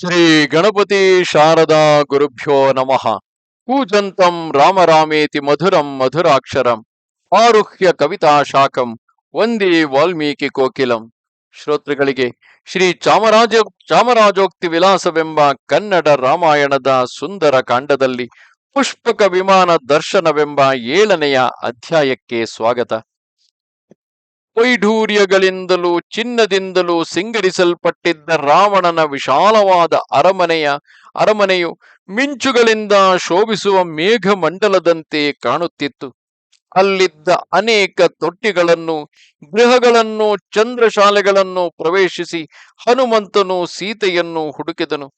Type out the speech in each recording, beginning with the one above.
ಶ್ರೀ ಗಣಪತಿ ಶಾರದಾ ಗುರುಭ್ಯೋ ನಮಃ. ಕೂಜಂತಂ ರಾಮರಾಮೇತಿ ಮಧುರಂ ಮಧುರಾಕ್ಷರಂ. ಆರುಹ್ಯ ಕವಿತಾ ಶಾಖಂ. ವಂದೇ ವಾಲ್ಮೀಕಿ ಕೋಕಿಲಂ. ಶ್ರೋತೃಗಳಿಗೆ ಶ್ರೀ ಚಾಮರಾಜ ಚಾಮರಾಜೋಕ್ತಿ ವಿಲಾಸವೆಂಬ ಕನ್ನಡ ರಾಮಾಯಣದ ಸುಂದರ ಕಾಂಡದಲ್ಲಿ ಪುಷ್ಪಕ ವಿಮಾನ ದರ್ಶನವೆಂಬ ಏಳನೆಯ ಅಧ್ಯಾಯಕ್ಕೆ ಸ್ವಾಗತ. ವೈಢೂರ್ಯಗಳಿಂದಲೂ ಚಿನ್ನದಿಂದಲೂ ಸಿಂಗರಿಸಲ್ಪಟ್ಟಿದ್ದ ರಾವಣನ ವಿಶಾಲವಾದ ಅರಮನೆಯ ಅರಮನೆಯು ಮಿಂಚುಗಳಿಂದ ಶೋಭಿಸುವ ಮೇಘಮಂಡಲದಂತೆ ಕಾಣುತ್ತಿತ್ತು. ಅಲ್ಲಿದ್ದ ಅನೇಕ ತೊಟ್ಟಿಗಳನ್ನು, ಗೃಹಗಳನ್ನು, ಚಂದ್ರಶಾಲೆಗಳನ್ನು ಪ್ರವೇಶಿಸಿ ಹನುಮಂತನು ಸೀತೆಯನ್ನು ಹುಡುಕಿದನು.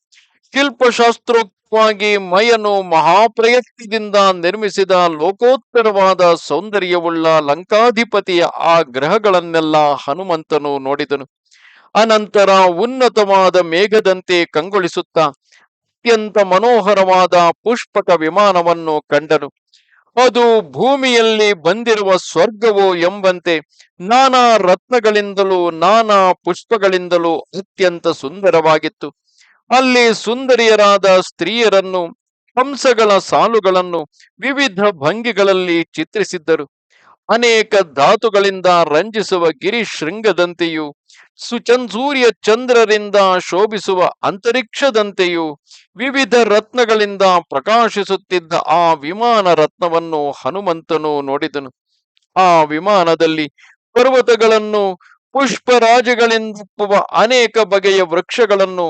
ಶಿಲ್ಪಶಾಸ್ತ್ರೋಕ್ತವಾಗಿ ಮಯನು ಮಹಾಪ್ರಯತ್ನದಿಂದ ನಿರ್ಮಿಸಿದ ಲೋಕೋತ್ತರವಾದ ಸೌಂದರ್ಯವುಳ್ಳ ಲಂಕಾಧಿಪತಿಯ ಆ ಗ್ರಹಗಳನ್ನೆಲ್ಲ ಹನುಮಂತನು ನೋಡಿದನು. ಅನಂತರ ಉನ್ನತವಾದ ಮೇಘದಂತೆ ಕಂಗೊಳಿಸುತ್ತಾ ಅತ್ಯಂತ ಮನೋಹರವಾದ ಪುಷ್ಪಕ ವಿಮಾನವನ್ನು ಕಂಡನು. ಅದು ಭೂಮಿಯಲ್ಲಿ ಬಂದಿರುವ ಸ್ವರ್ಗವೋ ಎಂಬಂತೆ ನಾನಾ ರತ್ನಗಳಿಂದಲೂ ನಾನಾ ಪುಷ್ಪಗಳಿಂದಲೂ ಅತ್ಯಂತ ಸುಂದರವಾಗಿತ್ತು. ಅಲ್ಲಿ ಸುಂದರಿಯರಾದ ಸ್ತ್ರೀಯರನ್ನು, ಹಂಸಗಳ ಸಾಲುಗಳನ್ನು ವಿವಿಧ ಭಂಗಿಗಳಲ್ಲಿ ಚಿತ್ರಿಸಿದ್ದರು. ಅನೇಕ ಧಾತುಗಳಿಂದ ರಂಜಿಸುವ ಗಿರಿ ಶೃಂಗದಂತೆಯೂ ಸುಚಂಸೂರ್ಯ ಚಂದ್ರರಿಂದ ಶೋಭಿಸುವ ಅಂತರಿಕ್ಷದಂತೆಯೂ ವಿವಿಧ ರತ್ನಗಳಿಂದ ಪ್ರಕಾಶಿಸುತ್ತಿದ್ದ ಆ ವಿಮಾನ ರತ್ನವನ್ನು ಹನುಮಂತನು ನೋಡಿದನು. ಆ ವಿಮಾನದಲ್ಲಿ ಪರ್ವತಗಳನ್ನು, ಪುಷ್ಪರಾಜಗಳಿಂದ ಅನೇಕ ಬಗೆಯ ವೃಕ್ಷಗಳನ್ನು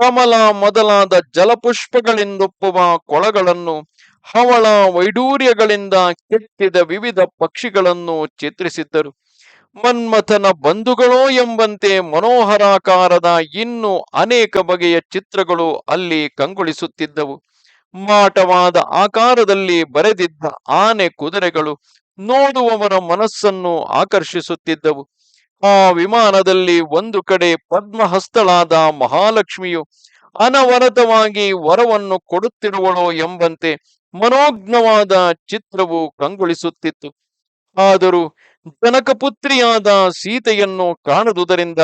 ಕಮಲ ಮೊದಲಾದ ಜಲಪುಷ್ಪಗಳಿಂದೊಪ್ಪುವ ಕೊಳಗಳನ್ನು ಹವಳ ವೈಡೂರ್ಯಗಳಿಂದ ಕೆತ್ತಿದ ವಿವಿಧ ಪಕ್ಷಿಗಳನ್ನು ಚಿತ್ರಿಸಿದ್ದರು. ಮನ್ಮಥನ ಬಂಧುಗಳೋ ಎಂಬಂತೆ ಮನೋಹರಾಕಾರದ ಇನ್ನೂ ಅನೇಕ ಬಗೆಯ ಚಿತ್ರಗಳು ಅಲ್ಲಿ ಕಂಗೊಳಿಸುತ್ತಿದ್ದವು. ಮಾಟವಾದ ಆಕಾರದಲ್ಲಿ ಬರೆದಿದ್ದ ಆನೆ ಕುದುರೆಗಳು ನೋಡುವವರ ಮನಸ್ಸನ್ನು ಆಕರ್ಷಿಸುತ್ತಿದ್ದವು. ಆ ವಿಮಾನದಲ್ಲಿ ಒಂದು ಕಡೆ ಪದ್ಮಹಸ್ತಳಾದ ಮಹಾಲಕ್ಷ್ಮಿಯು ಅನವರತವಾಗಿ ವರವನ್ನು ಕೊಡುತ್ತಿರುವಳು ಎಂಬಂತೆ ಮನೋಜ್ಞವಾದ ಚಿತ್ರವು ಕಂಗೊಳಿಸುತ್ತಿತ್ತು. ಆದರೂ ಜನಕಪುತ್ರಿಯಾದ ಸೀತೆಯನ್ನು ಕಾಣದುದರಿಂದ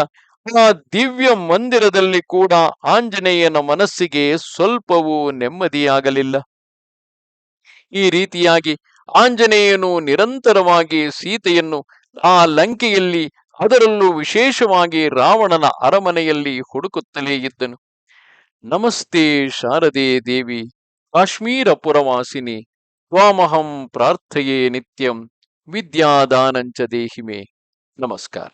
ಆ ದಿವ್ಯ ಮಂದಿರದಲ್ಲಿ ಕೂಡ ಆಂಜನೇಯನ ಮನಸ್ಸಿಗೆ ಸ್ವಲ್ಪವೂ ನೆಮ್ಮದಿಯಾಗಲಿಲ್ಲ. ಈ ರೀತಿಯಾಗಿ ಆಂಜನೇಯನು ನಿರಂತರವಾಗಿ ಸೀತೆಯನ್ನು ಆ ಲಂಕೆಯಲ್ಲಿ ಅದರಲ್ಲೂ ವಿಶೇಷವಾಗಿ ರಾವಣನ ಅರಮನೆಯಲ್ಲಿ ಹುಡುಕುತ್ತಲೇ ಇದ್ದನು. ನಮಸ್ತೆ ಶಾರದೆ ದೇವಿ ಕಾಶ್ಮೀರ ಪುರವಾಸಿನಿ ತ್ವಾಮಹಂ ಪ್ರಾರ್ಥೆಯೇ ನಿತ್ಯಂ, ವಿದ್ಯಾದಾನಂಚ ದೇಹಿಮೆ. ನಮಸ್ಕಾರ.